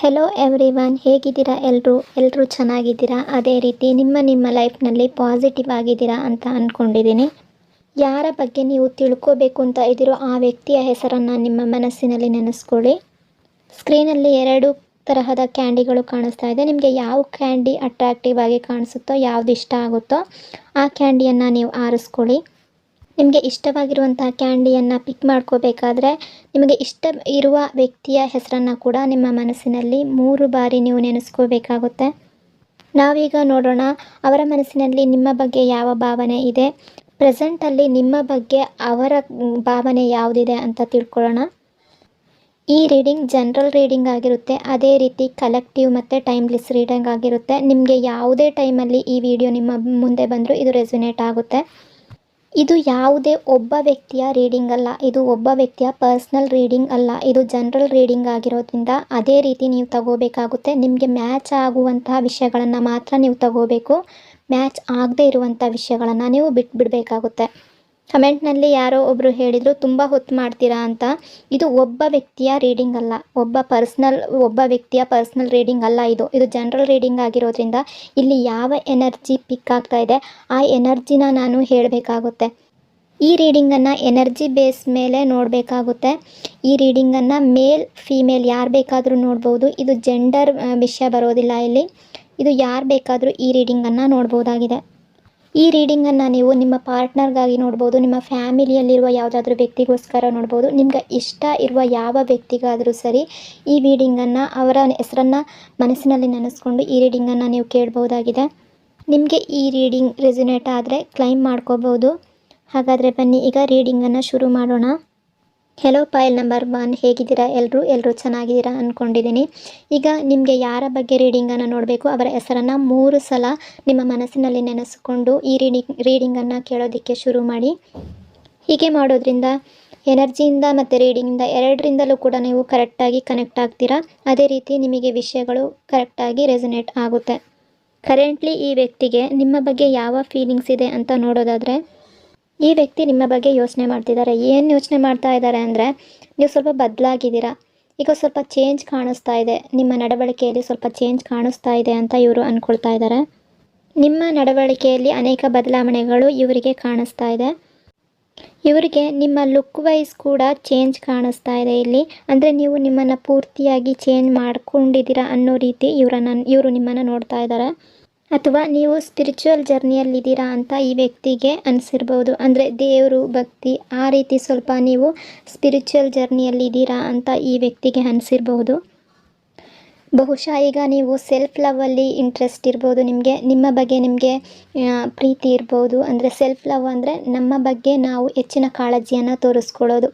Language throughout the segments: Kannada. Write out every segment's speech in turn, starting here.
ಹೆಲೋ ಎವ್ರಿ ಒನ್ ಹೇಗಿದ್ದೀರಾ ಎಲ್ಲರೂ ಎಲ್ಲರೂ ಚೆನ್ನಾಗಿದ್ದೀರಾ? ಅದೇ ರೀತಿ ನಿಮ್ಮ ನಿಮ್ಮ ಲೈಫ್ನಲ್ಲಿ ಪಾಸಿಟಿವ್ ಆಗಿದ್ದೀರಾ ಅಂತ ಅಂದ್ಕೊಂಡಿದ್ದೀನಿ ಯಾರ ಬಗ್ಗೆ ನೀವು ತಿಳ್ಕೋಬೇಕು ಅಂತ ಇದ್ದೀರೋ ಆ ವ್ಯಕ್ತಿಯ ಹೆಸರನ್ನು ನಿಮ್ಮ ಮನಸ್ಸಿನಲ್ಲಿ ನೆನೆಸ್ಕೊಳ್ಳಿ. ಸ್ಕ್ರೀನಲ್ಲಿ ಎರಡು ತರಹದ ಕ್ಯಾಂಡಿಗಳು ಕಾಣಿಸ್ತಾ ಇದೆ. ನಿಮಗೆ ಯಾವ ಕ್ಯಾಂಡಿ ಅಟ್ರಾಕ್ಟಿವ್ ಆಗಿ ಕಾಣಿಸುತ್ತೋ, ಯಾವ್ದು ಇಷ್ಟ ಆಗುತ್ತೋ ಆ ಕ್ಯಾಂಡಿಯನ್ನು ನೀವು ಆರಿಸ್ಕೊಳ್ಳಿ. ನಿಮಗೆ ಇಷ್ಟವಾಗಿರುವಂತಹ ಕ್ಯಾಂಡಿಯನ್ನು ಪಿಕ್ ಮಾಡ್ಕೋಬೇಕಾದ್ರೆ ನಿಮಗೆ ಇಷ್ಟ ಇರುವ ವ್ಯಕ್ತಿಯ ಹೆಸರನ್ನು ಕೂಡ ನಿಮ್ಮ ಮನಸ್ಸಿನಲ್ಲಿ ಮೂರು ಬಾರಿ ನೀವು ನೆನೆಸ್ಕೋಬೇಕಾಗುತ್ತೆ ನಾವೀಗ ನೋಡೋಣ ಅವರ ಮನಸ್ಸಿನಲ್ಲಿ ನಿಮ್ಮ ಬಗ್ಗೆ ಯಾವ ಭಾವನೆ ಇದೆ. ಪ್ರೆಸೆಂಟಲ್ಲಿ ನಿಮ್ಮ ಬಗ್ಗೆ ಅವರ ಭಾವನೆ ಯಾವುದಿದೆ ಅಂತ ತಿಳ್ಕೊಳ್ಳೋಣ. ಈ ರೀಡಿಂಗ್ ಜನರಲ್ ರೀಡಿಂಗ್ ಆಗಿರುತ್ತೆ. ಅದೇ ರೀತಿ ಕಲೆಕ್ಟಿವ್ ಮತ್ತು ಟೈಮ್ಲೆಸ್ ರೀಡಿಂಗ್ ಆಗಿರುತ್ತೆ. ನಿಮಗೆ ಯಾವುದೇ ಟೈಮಲ್ಲಿ ಈ ವಿಡಿಯೋ ನಿಮ್ಮ ಮುಂದೆ ಬಂದರೂ ಇದು ರೆಸೊನೇಟ್ ಆಗುತ್ತೆ. ಇದು ಯಾವುದೇ ಒಬ್ಬ ವ್ಯಕ್ತಿಯ ರೀಡಿಂಗ್ ಅಲ್ಲ. ಇದು ಒಬ್ಬ ವ್ಯಕ್ತಿಯ ಪರ್ಸನಲ್ ರೀಡಿಂಗ್ ಅಲ್ಲ. ಇದು ಜನರಲ್ ರೀಡಿಂಗ್ ಆಗಿರೋದ್ರಿಂದ ಅದೇ ರೀತಿ ನೀವು ತಗೋಬೇಕಾಗುತ್ತೆ. ನಿಮಗೆ ಮ್ಯಾಚ್ ಆಗುವಂತಹ ವಿಷಯಗಳನ್ನು ಮಾತ್ರ ನೀವು ತಗೋಬೇಕು. ಮ್ಯಾಚ್ ಆಗದೇ ಇರುವಂಥ ವಿಷಯಗಳನ್ನು ನೀವು ಬಿಟ್ಬಿಡಬೇಕಾಗುತ್ತೆ. ಕಮೆಂಟ್ನಲ್ಲಿ ಯಾರೋ ಒಬ್ಬರು ಹೇಳಿದರು, ತುಂಬ ಹೊತ್ತು ಮಾಡ್ತೀರಾ ಅಂತ. ಇದು ಒಬ್ಬ ವ್ಯಕ್ತಿಯ ರೀಡಿಂಗ್ ಅಲ್ಲ. ಒಬ್ಬ ಪರ್ಸ್ನಲ್, ಒಬ್ಬ ವ್ಯಕ್ತಿಯ ಪರ್ಸ್ನಲ್ ರೀಡಿಂಗ್ ಅಲ್ಲ ಇದು. ಇದು ಜನರಲ್ ರೀಡಿಂಗ್ ಆಗಿರೋದ್ರಿಂದ ಇಲ್ಲಿ ಯಾವ ಎನರ್ಜಿ ಪಿಕ್ ಆಗ್ತಾ ಇದೆ, ಆ ಎನರ್ಜಿನ ನಾನು ಹೇಳಬೇಕಾಗುತ್ತೆ. ಈ ರೀಡಿಂಗನ್ನು ಎನರ್ಜಿ ಬೇಸ್ ಮೇಲೆ ನೋಡಬೇಕಾಗುತ್ತೆ. ಈ ರೀಡಿಂಗನ್ನು ಮೇಲ್, ಫೀಮೇಲ್ ಯಾರು ಬೇಕಾದರೂ ನೋಡ್ಬೋದು. ಇದು ಜೆಂಡರ್ ವಿಷಯ ಬರೋದಿಲ್ಲ ಇಲ್ಲಿ. ಇದು ಯಾರು ಬೇಕಾದರೂ ಈ ರೀಡಿಂಗನ್ನು ನೋಡ್ಬೋದಾಗಿದೆ. ಈ ರೀಡಿಂಗನ್ನು ನೀವು ನಿಮ್ಮ ಪಾರ್ಟ್ನರ್ಗಾಗಿ ನೋಡ್ಬೋದು, ನಿಮ್ಮ ಫ್ಯಾಮಿಲಿಯಲ್ಲಿರುವ ಯಾವುದಾದ್ರೂ ವ್ಯಕ್ತಿಗೋಸ್ಕರ ನೋಡ್ಬೋದು, ನಿಮ್ಗೆ ಇಷ್ಟ ಇರುವ ಯಾವ ವ್ಯಕ್ತಿಗಾದರೂ ಸರಿ ಈ ರೀಡಿಂಗನ್ನು ಅವರ ಹೆಸರನ್ನು ಮನಸ್ಸಿನಲ್ಲಿ ನೆನೆಸ್ಕೊಂಡು ಈ ರೀಡಿಂಗನ್ನು ನೀವು ಕೇಳ್ಬೋದಾಗಿದೆ. ನಿಮಗೆ ಈ ರೀಡಿಂಗ್ ರೆಸಿನೇಟ್ ಆದರೆ ಕ್ಲೈಮ್ ಮಾಡ್ಕೋಬೋದು. ಹಾಗಾದರೆ ಬನ್ನಿ, ಈಗ ರೀಡಿಂಗನ್ನು ಶುರು ಮಾಡೋಣ. ಹೆಲೋ ಫೈಲ್ ನಂಬರ್ ಒನ್ ಹೇಗಿದ್ದೀರಾ? ಎಲ್ಲರೂ ಎಲ್ಲರೂ ಚೆನ್ನಾಗಿದ್ದೀರಾ ಅಂದ್ಕೊಂಡಿದ್ದೀನಿ ಈಗ ನಿಮಗೆ ಯಾರ ಬಗ್ಗೆ ರೀಡಿಂಗನ್ನು ನೋಡಬೇಕು? ಅವರ ಹೆಸರನ್ನು ಮೂರು ಸಲ ನಿಮ್ಮ ಮನಸ್ಸಿನಲ್ಲಿ ನೆನೆಸಿಕೊಂಡು ಈ ರೀಡಿಂಗ್ ರೀಡಿಂಗನ್ನು ಕೇಳೋದಕ್ಕೆ ಶುರು ಮಾಡಿ. ಹೀಗೆ ಮಾಡೋದ್ರಿಂದ ಎನರ್ಜಿಯಿಂದ ಮತ್ತು ರೀಡಿಂಗಿಂದ ಎರಡರಿಂದಲೂ ಕೂಡ ನೀವು ಕರೆಕ್ಟಾಗಿ ಕನೆಕ್ಟ್ ಆಗ್ತೀರಾ? ಅದೇ ರೀತಿ ನಿಮಗೆ ವಿಷಯಗಳು ಕರೆಕ್ಟಾಗಿ ರೆಸನೇಟ್ ಆಗುತ್ತೆ. ಕರೆಂಟ್ಲಿ ಈ ವ್ಯಕ್ತಿಗೆ ನಿಮ್ಮ ಬಗ್ಗೆ ಯಾವ ಫೀಲಿಂಗ್ಸ್ ಇದೆ ಅಂತ ನೋಡೋದಾದರೆ ಈ ವ್ಯಕ್ತಿ ನಿಮ್ಮ ಬಗ್ಗೆ ಯೋಚನೆ ಮಾಡ್ತಿದ್ದಾರೆ. ಏನು ಯೋಚನೆ ಮಾಡ್ತಾ ಇದ್ದಾರೆ ಅಂದರೆ, ನೀವು ಸ್ವಲ್ಪ ಬದಲಾಗಿದ್ದೀರಾ. ಈಗ ಸ್ವಲ್ಪ ಚೇಂಜ್ ಕಾಣಿಸ್ತಾ ಇದೆ. ನಿಮ್ಮ ನಡವಳಿಕೆಯಲ್ಲಿ ಸ್ವಲ್ಪ ಚೇಂಜ್ ಕಾಣಿಸ್ತಾ ಇದೆ ಅಂತ ಇವರು ಅಂದ್ಕೊಳ್ತಾ ಇದ್ದಾರೆ. ನಿಮ್ಮ ನಡವಳಿಕೆಯಲ್ಲಿ ಅನೇಕ ಬದಲಾವಣೆಗಳು ಇವರಿಗೆ ಕಾಣಿಸ್ತಾ ಇದೆ. ಇವರಿಗೆ ನಿಮ್ಮ ಲುಕ್ ವೈಸ್ ಕೂಡ ಚೇಂಜ್ ಕಾಣಿಸ್ತಾ ಇದೆ ಇಲ್ಲಿ. ಅಂದರೆ ನೀವು ನಿಮ್ಮನ್ನು ಪೂರ್ತಿಯಾಗಿ ಚೇಂಜ್ ಮಾಡ್ಕೊಂಡಿದ್ದೀರಾ ಅನ್ನೋ ರೀತಿ ಇವರನ್ನು, ಇವರು ನಿಮ್ಮನ್ನು ನೋಡ್ತಾ ಇದ್ದಾರೆ. ಅಥವಾ ನೀವು ಸ್ಪಿರಿಚುವಲ್ ಜರ್ನಿಯಲ್ಲಿದ್ದೀರಾ ಅಂತ ಈ ವ್ಯಕ್ತಿಗೆ ಅನಿಸಿರ್ಬೋದು. ಅಂದರೆ ದೇವರು, ಭಕ್ತಿ, ಆ ರೀತಿ ಸ್ವಲ್ಪ ನೀವು ಸ್ಪಿರಿಚುವಲ್ ಜರ್ನಿಯಲ್ಲಿದ್ದೀರಾ ಅಂತ ಈ ವ್ಯಕ್ತಿಗೆ ಅನಿಸಿರ್ಬೋದು. ಬಹುಶಃ ಈಗ ನೀವು ಸೆಲ್ಫ್ ಲವಲ್ಲಿ ಇಂಟ್ರೆಸ್ಟ್ ಇರ್ಬೋದು. ನಿಮಗೆ, ನಿಮ್ಮ ಬಗ್ಗೆ ನಿಮಗೆ ಪ್ರೀತಿ ಇರ್ಬೋದು. ಅಂದರೆ ಸೆಲ್ಫ್ ಲವ್ ಅಂದರೆ ನಮ್ಮ ಬಗ್ಗೆ ನಾವು ಹೆಚ್ಚಿನ ಕಾಳಜಿಯನ್ನು ತೋರಿಸ್ಕೊಳ್ಳೋದು.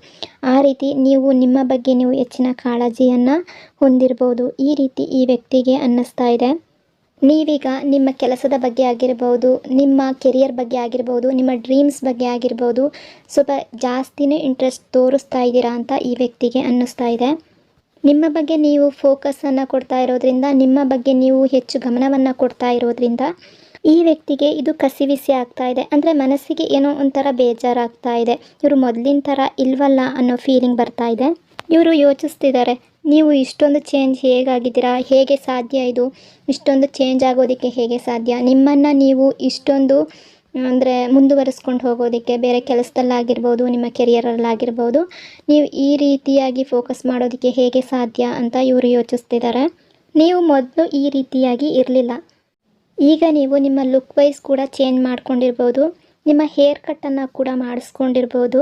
ಆ ರೀತಿ ನೀವು ನಿಮ್ಮ ಬಗ್ಗೆ ನೀವು ಹೆಚ್ಚಿನ ಕಾಳಜಿಯನ್ನು ಹೊಂದಿರ್ಬೋದು. ಈ ರೀತಿ ಈ ವ್ಯಕ್ತಿಗೆ ಅನ್ನಿಸ್ತಾ ಇದೆ. ನೀವೀಗ ನಿಮ್ಮ ಕೆಲಸದ ಬಗ್ಗೆ ಆಗಿರ್ಬೋದು, ನಿಮ್ಮ ಕೆರಿಯರ್ ಬಗ್ಗೆ ಆಗಿರ್ಬೋದು, ನಿಮ್ಮ ಡ್ರೀಮ್ಸ್ ಬಗ್ಗೆ ಆಗಿರ್ಬೋದು, ಸ್ವಲ್ಪ ಜಾಸ್ತಿನೇ ಇಂಟ್ರೆಸ್ಟ್ ತೋರಿಸ್ತಾ ಇದ್ದೀರಾ ಅಂತ ಈ ವ್ಯಕ್ತಿಗೆ ಅನ್ನಿಸ್ತಾ ಇದೆ. ನಿಮ್ಮ ಬಗ್ಗೆ ನೀವು ಫೋಕಸನ್ನು ಕೊಡ್ತಾ ಇರೋದ್ರಿಂದ, ನಿಮ್ಮ ಬಗ್ಗೆ ನೀವು ಹೆಚ್ಚು ಗಮನವನ್ನು ಕೊಡ್ತಾ ಇರೋದ್ರಿಂದ ಈ ವ್ಯಕ್ತಿಗೆ ಇದು ಕಸಿವಿಸಿ ಆಗ್ತಾ ಇದೆ. ಅಂದರೆ ಮನಸ್ಸಿಗೆ ಏನೋ ಒಂಥರ ಬೇಜಾರಾಗ್ತಾ ಇದೆ. ಇವರು ಮೊದಲಿನ ಥರ ಇಲ್ವಲ್ಲ ಅನ್ನೋ ಫೀಲಿಂಗ್ ಬರ್ತಾ ಇದೆ. ಇವರು ಯೋಚಿಸ್ತಿದ್ದಾರೆ ನೀವು ಇಷ್ಟೊಂದು ಚೇಂಜ್ ಹೇಗಾಗಿದ್ದೀರಾ? ಹೇಗೆ ಸಾಧ್ಯ ಇದು? ಇಷ್ಟೊಂದು ಚೇಂಜ್ ಆಗೋದಕ್ಕೆ ಹೇಗೆ ಸಾಧ್ಯ? ನಿಮ್ಮನ್ನು ನೀವು ಇಷ್ಟೊಂದು, ಅಂದರೆ ಮುಂದುವರಿಸ್ಕೊಂಡು ಹೋಗೋದಕ್ಕೆ ಬೇರೆ ಕೆಲಸದಲ್ಲಾಗಿರ್ಬೋದು, ನಿಮ್ಮ ಕೆರಿಯರಲ್ಲಾಗಿರ್ಬೋದು, ನೀವು ಈ ರೀತಿಯಾಗಿ ಫೋಕಸ್ ಮಾಡೋದಕ್ಕೆ ಹೇಗೆ ಸಾಧ್ಯ ಅಂತ ಇವರು ಯೋಚಿಸ್ತಿದ್ದಾರೆ ನೀವು ಮೊದಲು ಈ ರೀತಿಯಾಗಿ ಇರಲಿಲ್ಲ. ಈಗ ನೀವು ನಿಮ್ಮ ಲುಕ್ ವೈಸ್ ಕೂಡ ಚೇಂಜ್ ಮಾಡ್ಕೊಂಡಿರ್ಬೋದು, ನಿಮ್ಮ ಹೇರ್ ಕಟ್ಟನ್ನು ಕೂಡ ಮಾಡಿಸ್ಕೊಂಡಿರ್ಬೋದು,